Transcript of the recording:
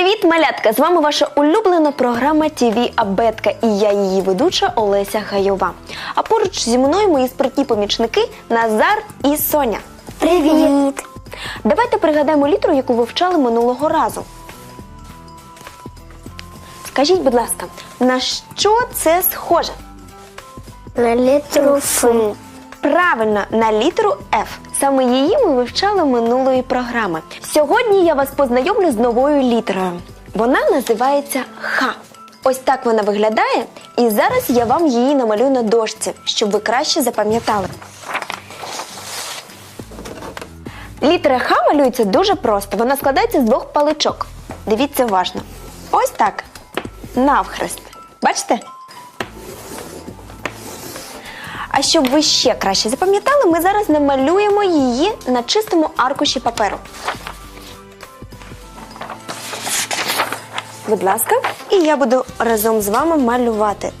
Привіт, малятка! З вами ваша улюблена програма ТВ Абетка і я її ведуча Олеся Гайова. А поруч зі мною мої спритні помічники Назар і Соня. Привіт! Давайте пригадаємо літеру, яку вивчали минулого разу. Скажіть, будь ласка, на що це схоже? На літру Ф. Правильно, на літеру F. Саме її ми вивчали минулої програми. Сьогодні я вас познайомлю з новою літерою. Вона називається Х. Ось так вона виглядає, і зараз я вам її намалюю на дошці, щоб ви краще запам'ятали. Літера Х малюється дуже просто. Вона складається з двох паличок. Дивіться уважно. Ось так. Навхрест. Бачите? А щоб ви ще краще запам'ятали, ми зараз намалюємо її на чистому аркуші паперу. Будь ласка, і я буду разом з вами малювати.